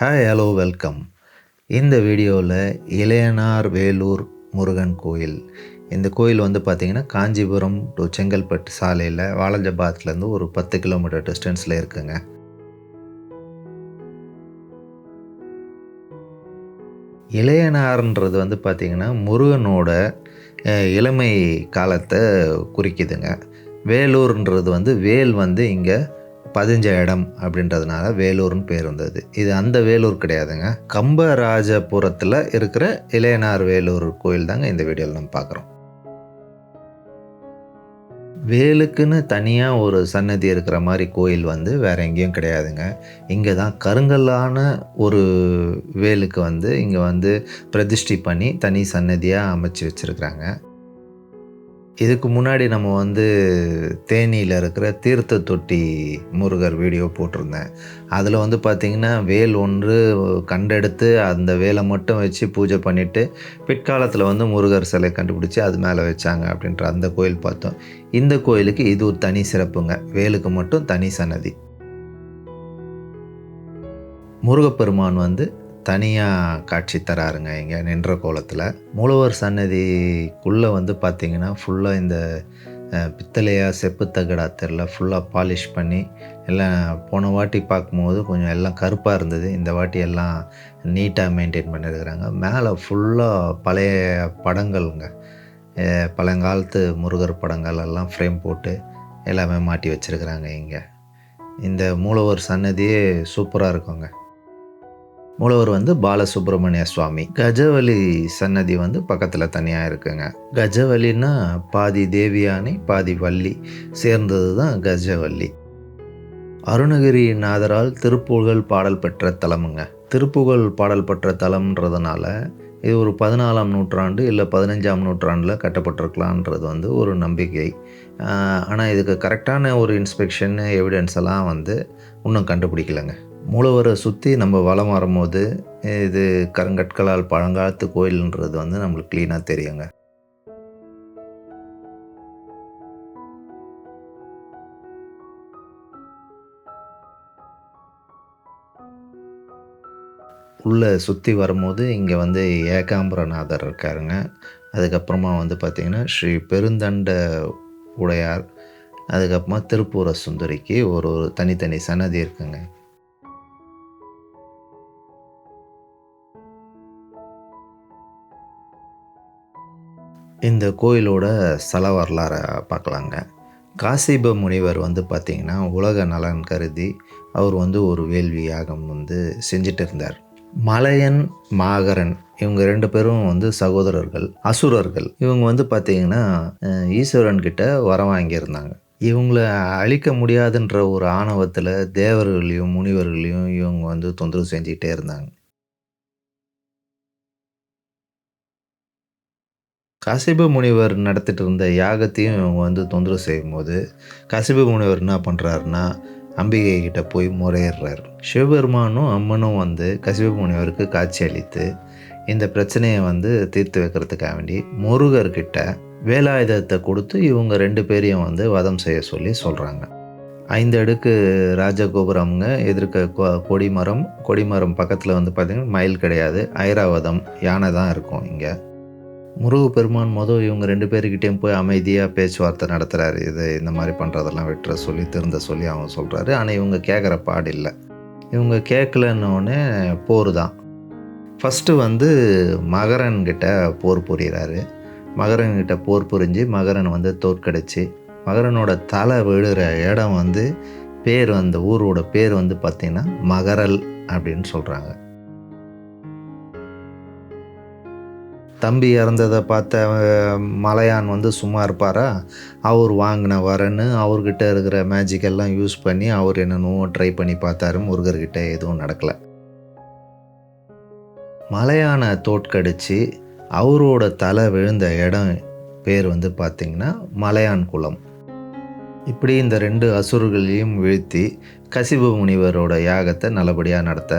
Hi hello welcome இந்த வீடியோவில் இளையனார் வேலூர் முருகன் கோயில். இந்த கோயில் வந்து பார்த்திங்கன்னா காஞ்சிபுரம் டு செங்கல்பட்டு சாலையில் வாலஜபாத்லேருந்து ஒரு பத்து கிலோமீட்டர் டிஸ்டன்ஸில் இருக்குங்க. இளையனார்ன்றது வந்து பார்த்திங்கன்னா முருகனோட இளமை காலத்தை குறிக்குதுங்க. வேலூர்ன்றது வந்து வேல் வந்து இங்கே பதிஞ்ச இடம் அப்படின்றதுனால வேலூர்னு பேர் வந்தது. இது அந்த வேலூர் கிடையாதுங்க. கம்பராஜபுரத்தில் இருக்கிற இளையனார் வேலூர் கோயில் தாங்க இந்த வீடியோவில் நம்ம பார்க்குறோம் வேலுக்குன்னு தனியாக ஒரு சன்னதி இருக்கிற மாதிரி கோயில் வந்து வேற எங்கேயும் கிடையாதுங்க. இங்கே தான் கருங்கல்லான ஒரு வேலுக்கு வந்து இங்கே வந்து பிரதிஷ்டி பண்ணி தனி சன்னதியாக அமைச்சு வச்சுருக்குறாங்க. இதுக்கு முன்னாடி நம்ம வந்து தேனியில் இருக்கிற தீர்த்த தொட்டி முருகர் வீடியோ போட்டிருந்தேன். அதில் வந்து பார்த்திங்கன்னா வேல் ஒன்று கண்டெடுத்து அந்த வேலை மட்டும் வச்சு பூஜை பண்ணிவிட்டு பிற்காலத்தில் வந்து முருகர் சிலை கண்டுபிடிச்சி அது மேலே வச்சாங்க அப்படின்ற அந்த கோயில் பார்த்தோம். இந்த கோயிலுக்கு இது ஒரு தனி சிறப்புங்க. வேலுக்கு மட்டும் தனி சன்னதி. முருகப்பெருமான் வந்து தனியாக காட்சி தராருங்க இங்கே நின்ற கோலத்தில். மூலவர் சன்னதிக்குள்ளே வந்து பார்த்திங்கன்னா ஃபுல்லாக இந்த பித்தளையாக செப்புத்தகடா செப்பு தகடா தெரில ஃபுல்லாக பாலிஷ் பண்ணி எல்லாம் போன வாட்டி பார்க்கும்போது கொஞ்சம் எல்லாம் கருப்பாக இருந்தது. இந்த வாட்டி எல்லாம் நீட்டாக மெயின்டைன் பண்ணியிருக்கிறாங்க மேலே ஃபுல்லாக பழைய படங்கள்ங்க. பழங்காலத்து முருகர் படங்கள் எல்லாம் ஃப்ரேம் போட்டு எல்லாமே மாட்டி வச்சுருக்குறாங்க இங்கே. இந்த மூலவர் சன்னதியே சூப்பராக இருக்குங்க. மூலவர் வந்து பாலசுப்ரமணிய சுவாமி. கஜவலி சன்னதி வந்து பக்கத்தில் தனியாக இருக்குங்க. கஜவலின்னா பாதி தேவியானை பாதி வள்ளி சேர்ந்தது தான் கஜவல்லி. அருணகிரி நாதரால் திருப்புகழ் பாடல் பெற்ற தலமுங்க. திருப்புகழ் பாடல் பெற்ற தலம்ன்றதுனால இது ஒரு பதினாலாம் நூற்றாண்டு இல்லை பதினஞ்சாம் நூற்றாண்டில் கட்டப்பட்டிருக்கலான்றது வந்து ஒரு நம்பிக்கை. ஆனால் இதுக்கு கரெக்டான ஒரு இன்ஸ்பெக்ஷன் எவிடன்ஸ் எல்லாம் வந்து இன்னும் கண்டுபிடிக்கலைங்க. மூலவரை சுற்றி நம்ம வலம் வரும்போது இது கருங்கற்களால் பழங்காலத்து கோயில்ன்றது வந்து நம்மளுக்கு க்ளீனாக தெரியுங்க. உள்ளே சுற்றி வரும்போது இங்கே வந்து ஏகாம்பரநாதர் இருக்காருங்க. அதுக்கப்புறமா வந்து பார்த்திங்கன்னா ஸ்ரீ பெருந்தண்ட உடையார். அதுக்கப்புறமா திருப்பூர சுந்தரிக்கு ஒரு ஒரு தனித்தனி சன்னதி இருக்குங்க. இந்த கோயிலோட ஸ்தல வரலாறை பார்க்கலாங்க. காசிப முனிவர் வந்து பார்த்திங்கன்னா உலக நலன் கருதி அவர் வந்து ஒரு வேள்வி யாகம் வந்து செஞ்சுட்டு இருந்தார். மலையன் மாகரன் இவங்க ரெண்டு பேரும் வந்து சகோதரர்கள் அசுரர்கள். இவங்க வந்து பார்த்திங்கன்னா ஈஸ்வரன் கிட்ட வரம் வாங்கியிருந்தாங்க. இவங்கள அழிக்க முடியாதுன்ற ஒரு ஆணவத்தில் தேவர்களையும் முனிவர்களையும் இவங்க வந்து தொந்தரவு செஞ்சுக்கிட்டே இருந்தாங்க. கசிப முனிவர் நடத்திட்டு இருந்த யாகத்தையும் இவங்க வந்து தொந்தரவு செய்யும்போது கசிப முனிவர் என்ன பண்ணுறாருன்னா அம்பிகை கிட்ட போய் முறையிடுறார். சிவபெருமானும் அம்மனும் வந்து கசிப முனிவருக்கு காட்சி அளித்து இந்த பிரச்சனையை வந்து தீர்த்து வைக்கிறதுக்காக வேண்டி முருகர்கிட்ட வேலாயுதத்தை கொடுத்து இவங்க ரெண்டு பேரையும் வந்து வதம் செய்ய சொல்லி சொல்கிறாங்க ஐந்து அடுக்கு ராஜகோபுரம்ங்க எதிர்க்க கொ- கொடிமரம் கொடிமரம் பக்கத்தில் வந்து பார்த்திங்கன்னா மயில் கிடையாது ஐராவதம் யானை தான் இருக்கும் இங்கே. முருகப்பெருமான் மொதல் இவங்க ரெண்டு பேருக்கிட்டேயும் போய் அமைதியாக பேச்சுவார்த்தை நடத்துகிறாரு இது இந்த மாதிரி பண்ணுறதெல்லாம் விட்டுற சொல்லி திருந்த சொல்லி அவங்க சொல்கிறாரு ஆனால் இவங்க கேட்குற பாடு இல்லை. இவங்க கேட்கலன்னொடனே போர் தான். ஃபஸ்ட்டு வந்து மகரன்கிட்ட போர் புரிகிறாரு மகரன்கிட்ட போர் புரிஞ்சு மகரன் வந்து தோற்கடிச்சு மகரனோட தலை விழுகிற இடம் வந்து பேர் அந்த ஊரோட பேர் வந்து பார்த்திங்கன்னா மகரல் அப்படின்னு சொல்கிறாங்க தம்பி இறந்ததை பார்த்த மலையான் வந்து சும்மா இருப்பாரா? அவர் வாங்கின வரன்னு அவர்கிட்ட இருக்கிற மேஜிக்கெல்லாம் யூஸ் பண்ணி அவர் என்னென்னவோ ட்ரை பண்ணி பார்த்தாரு. முருகர்கிட்ட எதுவும் நடக்கலை. மலையானை தோற்கடிச்சு அவரோட தலை விழுந்த இடம் பேர் வந்து பார்த்திங்கன்னா மலையான் குளம். இப்படி இந்த ரெண்டு அசுரர்களையும் வீழ்த்தி கசிபு முனிவரோட யாகத்தை நல்லபடியாக நடத்த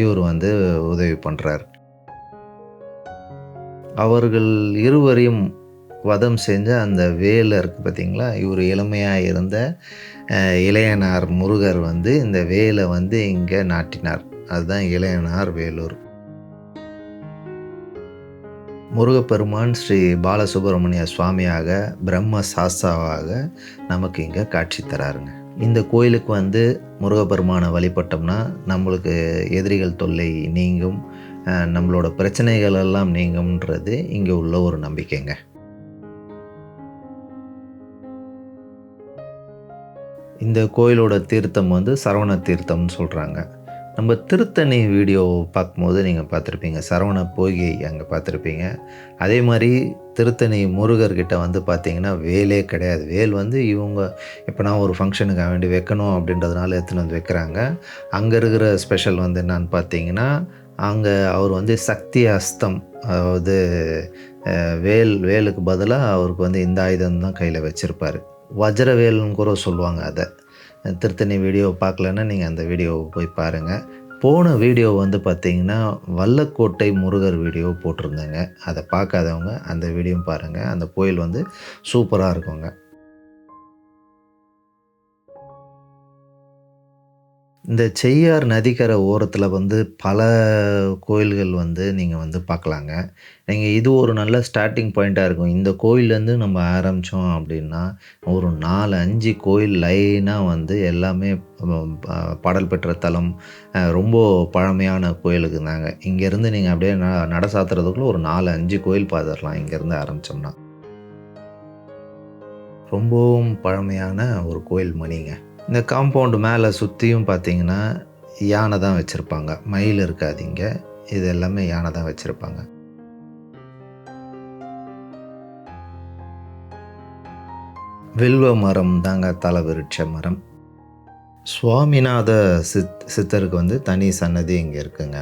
இவர் வந்து உதவி பண்ணுறார் அவர்கள் இருவரையும் வதம் செஞ்ச அந்த வேலை இருக்குது பார்த்தீங்களா? இவர் இளமையாக இருந்த அஹ், இளையனார் முருகர் வந்து இந்த வேலை வந்து இங்கே நாட்டினார். அதுதான் இளையனார் வேலூர். முருகப்பெருமான் ஸ்ரீ பாலசுப்ரமணிய சுவாமியாக பிரம்ம சாஸ்தாவாக நமக்கு இங்கே காட்சி தராருங்க. இந்த கோயிலுக்கு வந்து முருகப்பெருமானை வழிபட்டோம்னா நம்மளுக்கு எதிரிகள் தொல்லை நீங்கும். நம்மளோட பிரச்சனைகள் எல்லாம் நீங்கும்ன்றது இங்கே உள்ள ஒரு நம்பிக்கைங்க. இந்த கோயிலோட தீர்த்தம் வந்து சரவண தீர்த்தம்னு சொல்கிறாங்க நம்ம திருத்தணி வீடியோ பார்க்கும்போது நீங்கள் பார்த்துருப்பீங்க. சரவண போகி அங்கே பார்த்துருப்பீங்க. அதே மாதிரி திருத்தணி முருகர்கிட்ட வந்து பார்த்தீங்கன்னா வேலே கிடையாது. வேல் வந்து இவங்க இப்போ நான் ஒரு ஃபங்க்ஷனுக்கு வேண்டி வைக்கணும் அப்படின்றதுனால எடுத்துன்னு வந்து வைக்கிறாங்க. அங்கே இருக்கிற ஸ்பெஷல் வந்து என்னான்னு பார்த்தீங்கன்னா அங்கே அவர் வந்து சக்தி அஸ்தம் அதாவது வேல் வேலுக்கு பதிலாக அவருக்கு வந்து இந்த ஆயுதம் தான் கையில் வச்சுருப்பார். வஜ்ரவேல்னு கூட சொல்லுவாங்க அதை. திருத்தணி வீடியோ பார்க்கலன்னா நீங்கள் அந்த வீடியோவை போய் பாருங்கள் போன வீடியோ வந்து பார்த்தீங்கன்னா வல்லக்கோட்டை முருகர் வீடியோ போட்டிருந்தேங்க. அதை பார்க்காதவங்க அந்த வீடியோ பாருங்கள் அந்த கோயில் வந்து சூப்பராக இருக்குங்க. இந்த செய்யார் நதிக்கரை ஓரத்தில் வந்து பல கோயில்கள் வந்து நீங்கள் வந்து பார்க்கலாங்க நீங்கள் இது ஒரு நல்ல ஸ்டார்டிங் பாயிண்ட்டாக இருக்கும். இந்த கோயிலேருந்து நம்ம ஆரம்பித்தோம் அப்படின்னா ஒரு நாலு அஞ்சு கோயில் லைனாக வந்து எல்லாமே பாடல் பெற்ற தலம் ரொம்ப பழமையான கோயிலுக்கு தாங்க இங்கேருந்து நீங்கள் அப்படியே ந நட சாத்துறதுக்குள்ளே ஒரு நாலு அஞ்சு கோயில் பார்த்துடலாம் இங்கேருந்து ஆரம்பித்தோம்னா ரொம்பவும் பழமையான ஒரு கோயில் மணிங்க. இந்த காம்பவுண்டு மேலே சுற்றியும் பார்த்தீங்கன்னா யானை தான் வச்சுருப்பாங்க. மயில் இருக்காதிங்க. இது எல்லாமே யானை தான் வச்சுருப்பாங்க. வில்வ மரம் தாங்க தலவிருட்ச மரம். சுவாமிநாத சித் சித்தருக்கு வந்து தனி சன்னதி இங்கே இருக்குங்க.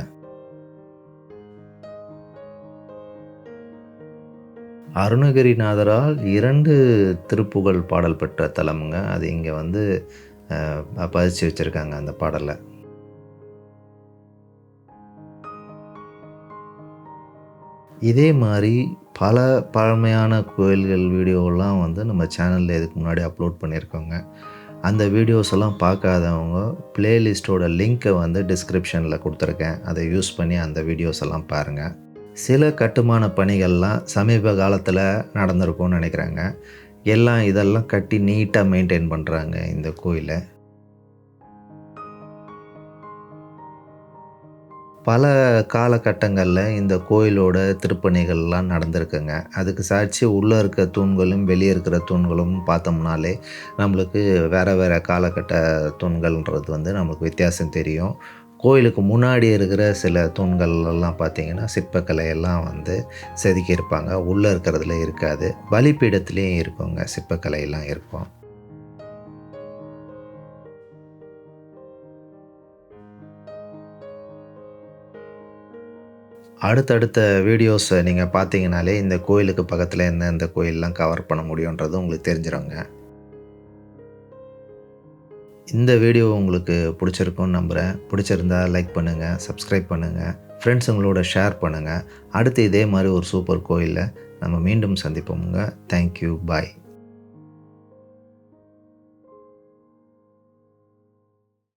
அருணகிரிநாதரால் இரண்டு திருப்புகழ் பாடல் பெற்ற தலமுங்க. அது இங்கே வந்து பதிச்சு வச்சுருக்காங்க அந்த பாடலை இதே மாதிரி பல பழமையான கோயில்கள் வீடியோலாம் வந்து நம்ம சேனலில் இதுக்கு முன்னாடி அப்லோட் பண்ணியிருக்கோங்க. அந்த வீடியோஸ் எல்லாம் பார்க்காதவங்க பிளேலிஸ்ட்டோட லிங்க்கை வந்து டிஸ்கிரிப்ஷனில் கொடுத்துருக்கேன். அதை யூஸ் பண்ணி அந்த வீடியோஸ் எல்லாம் பாருங்கள் சில கட்டுமான பணிகள்லாம் சமீப காலத்தில் நடந்திருக்கும்னு நினைக்கிறாங்க. எல்லாம் இதெல்லாம் கட்டி நீட்டாக மெயின்டைன் பண்ணுறாங்க இந்த கோயிலை. பல காலகட்டங்களில் இந்த கோயிலோட திருப்பணிகள்லாம் நடந்திருக்குங்க. அதுக்கு சாட்சி உள்ளே இருக்க தூண்களும் வெளியே இருக்கிற தூண்களும் பார்த்தோம்னாலே நம்மளுக்கு வேறு வேறு காலகட்ட தூண்கள்ன்றது வந்து நம்மளுக்கு வித்தியாசம் தெரியும். கோயிலுக்கு முன்னாடி இருக்கிற சில தூண்கள் எல்லாம் பார்த்தீங்கன்னா வந்து செதுக்கியிருப்பாங்க. உள்ளே இருக்கிறதுல இருக்காது. பலிப்பீடத்துலேயும் இருக்குங்க. சிற்பக்கலையெல்லாம் இருக்கும். அடுத்தடுத்த வீடியோஸை நீங்கள் பார்த்தீங்கனாலே இந்த கோயிலுக்கு பக்கத்தில் எந்தெந்த கோயிலெலாம் கவர் பண்ண முடியுன்றது உங்களுக்கு தெரிஞ்சிருங்க. இந்த வீடியோ உங்களுக்கு பிடிச்சிருக்கும்னு நம்புகிறேன் பிடிச்சிருந்தா லைக் பண்ணுங்கள் சப்ஸ்கிரைப் பண்ணுங்கள் ஃப்ரெண்ட்ஸுங்களோட ஷேர் பண்ணுங்கள் அடுத்து இதே மாதிரி ஒரு சூப்பர் கோயிலில் நம்ம மீண்டும் சந்திப்போமுங்க. Thank you bye